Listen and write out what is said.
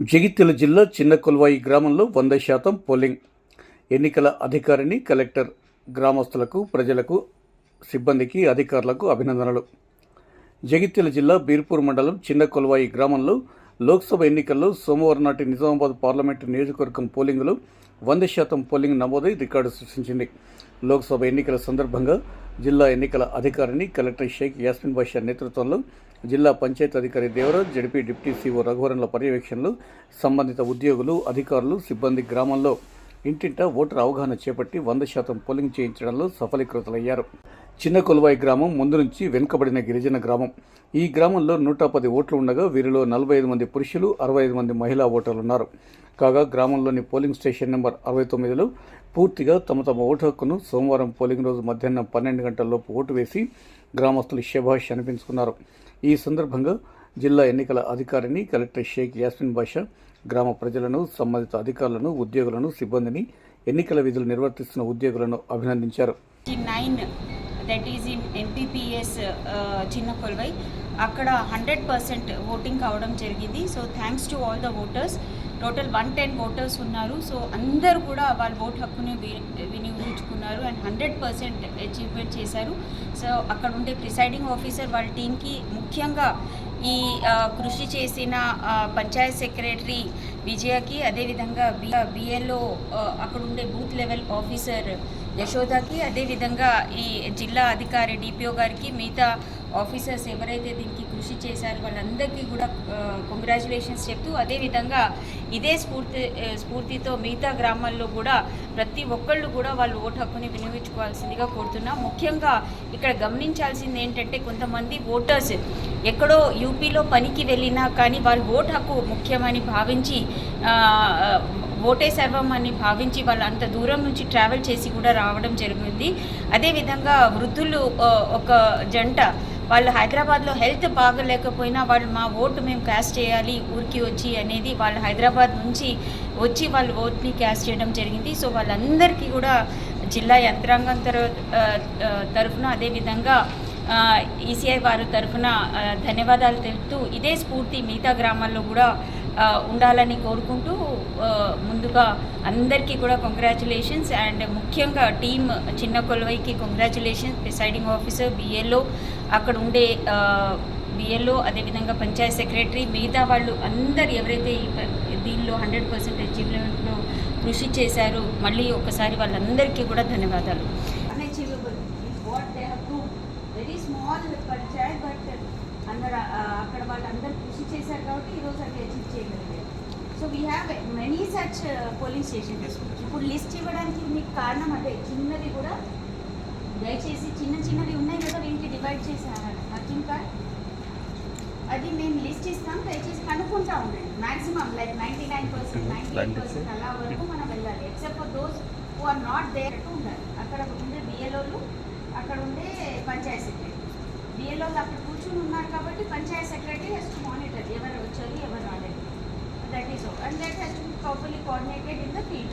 జగిత్యాల జిల్లా చిన్న కొల్వాయి గ్రామంలో వంద శాతం పోలింగ్ ఎన్నికల అధికారిని కలెక్టర్ గ్రామస్తులకు ప్రజలకు సిబ్బందికి అధికారులకు అభినందనలు. జగిత్యాల జిల్లా బీర్పూర్ మండలం చిన్న కొల్వాయి గ్రామంలో లోక్సభ ఎన్నికల్లో సోమవారం నాటి నిజామాబాద్ పార్లమెంటు నియోజకవర్గం పోలింగులో వంద శాతం పోలింగ్ నమోదై రికార్డు సృష్టించింది. లోక్సభ ఎన్నికల సందర్భంగా జిల్లా ఎన్నికల అధికారిని కలెక్టర్ షేక్ యాస్మిన్ బాషా నేతృత్వంలో జిల్లా పంచాయతీ అధికారి దేవరాజ్ జడిపి డిప్యూటీ సీఓ రఘువరంల పర్యవేక్షణలో సంబంధిత ఉద్యోగులు అధికారులు సిబ్బంది గ్రామంలో ఇంటింటా ఓటర్ అవగాహన చేపట్టి వంద శాతం పోలింగ్ చేయించడంలో సఫలీకృతులయ్యారు. చిన్న కొలువాయి గ్రామం ముందు నుంచి వెనుకబడిన గిరిజన గ్రామం. ఈ గ్రామంలో నూట పది ఓట్లు ఉండగా వీరిలో నలభై ఐదు మంది పురుషులు అరవై ఐదు మంది మహిళా ఓటర్లు ఉన్నారు కాగా గ్రామంలోని పోలింగ్ స్టేషన్ నెంబర్ అరవై తొమ్మిదిలో పూర్తిగా తమ తమ ఓటు హక్కును సోమవారం పోలింగ్ రోజు మధ్యాహ్నం పన్నెండు గంటల్లోపు ఓటు వేసి గ్రామస్తులు శభాష్ అనిపించుకున్నారు. ఈ సందర్భంగా జిల్లా ఎన్నికల అధికారిని కలెక్టర్ షేక్ యాస్మిన్ బాషా గ్రామ ప్రజలను సంబంధిత అధికారులను ఉద్యోగులను సిబ్బందిని ఎన్నికల విధులు నిర్వర్తిస్తున్న ఉద్యోగులను అభినందించారు. Nine that is in MPPS Chinna Koluvai. అక్కడ హండ్రెడ్ పర్సెంట్ ఓటింగ్ కావడం జరిగింది. So thanks to all the voters total one ten voters ఉన్నారు. సో అందరూ కూడా వాళ్ళ ఓట్ హక్కుని వినియోగించుకున్నారు అండ్ హండ్రెడ్ పర్సెంట్ అచీవ్మెంట్ చేశారు. సో అక్కడ ఉండే ప్రిసైడింగ్ ఆఫీసర్ వాళ్ళ టీంకి ముఖ్యంగా ఈ కృషి చేసిన పంచాయత్ సెక్రటరీ విజయకి అదేవిధంగా బి బిఎల్ఓ అక్కడ ఉండే బూత్ లెవెల్ ఆఫీసర్ యశోదకి అదేవిధంగా ఈ జిల్లా అధికారి డిపిఓ గారికి మిగతా ఆఫీసర్స్ ఎవరైతే దీనికి కృషి చేశారో వాళ్ళందరికీ కూడా కంగ్రాచులేషన్స్ చెప్తూ అదేవిధంగా ఇదే స్ఫూర్తి స్ఫూర్తితో మిగతా గ్రామాల్లో కూడా ప్రతి ఒక్కళ్ళు కూడా వాళ్ళు ఓటు హక్కుని వినియోగించుకోవాల్సిందిగా కోరుతున్నాం. ముఖ్యంగా ఇక్కడ గమనించాల్సింది ఏంటంటే కొంతమంది ఓటర్స్ ఎక్కడో యూపీలో పనికి వెళ్ళినా కానీ వాళ్ళు ఓటు హక్కు ముఖ్యమని భావించి ఆ, ఓటే అని భావించి వాళ్ళు అంత దూరం నుంచి ట్రావెల్ చేసి కూడా రావడం జరిగింది. అదేవిధంగా వృద్ధులు ఒక జంట వాళ్ళు హైదరాబాద్లో హెల్త్ బాగలేకపోయినా వాళ్ళు మా ఓటు మేము క్యాస్ట్ చేయాలి ఊరికి వచ్చి అనేది వాళ్ళు హైదరాబాద్ నుంచి వచ్చి వాళ్ళు ఓట్ని క్యాస్ట్ చేయడం జరిగింది. సో వాళ్ళందరికీ కూడా జిల్లా యంత్రాంగం తర తరఫున అదేవిధంగా ఈసీఐ వారి తరఫున ధన్యవాదాలు తెలుపుతూ ఇదే స్ఫూర్తి మిగతా గ్రామాల్లో కూడా ఉండాలని కోరుకుంటూ ముందుగా అందరికీ కూడా కంగ్రాచులేషన్స్ అండ్ ముఖ్యంగా టీమ్ చిన్న కొలువైకి కంగ్రాచులేషన్స్ ప్రిసైడింగ్ ఆఫీసర్ బిఎల్ఓ అక్కడ ఉండే బిఎల్ఓ అదేవిధంగా పంచాయత్ సెక్రటరీ మిగతా వాళ్ళు అందరు ఎవరైతే దీనిలో హండ్రెడ్ పర్సెంట్ అచీవ్మెంట్లో కృషి చేశారో మళ్ళీ ఒకసారి వాళ్ళందరికీ కూడా ధన్యవాదాలు unachievable what they have to very small panchayat but అందరు అక్కడ వాళ్ళందరూ కృషి చేశారు కాబట్టి ఈరోజు అది అచీవ్ చేయగలిగారు so we have many such polling station ఇప్పుడు లిస్ట్ ఇవ్వడానికి మీకు కారణం అదే చిన్నది కూడా దయచేసి చిన్న చిన్నవి ఉన్నాయి కదా వీటికి డివైడ్ చేశారు? నథింగ్ కార్డ్ అది మేము లిస్ట్ ఇస్తాం దయచేసి కనుక్కుంటా ఉండండి. Maximum like ninety nine percent ninety percent అలా వరకు మనం వెళ్ళాలి. Except for those who are not there to ఉండాలి అక్కడ ఉండే బిఎల్ఓలు అక్కడ ఉండే పంచాయత్ సెక్రటరీ బిఎల్ఓలు అక్కడ కూర్చుని ఉన్నారు కాబట్టి panchayat secretary has to monitor ఎవరు వచ్చారు ఎవరు రాలేదు. and that has to be properly coordinated in the field.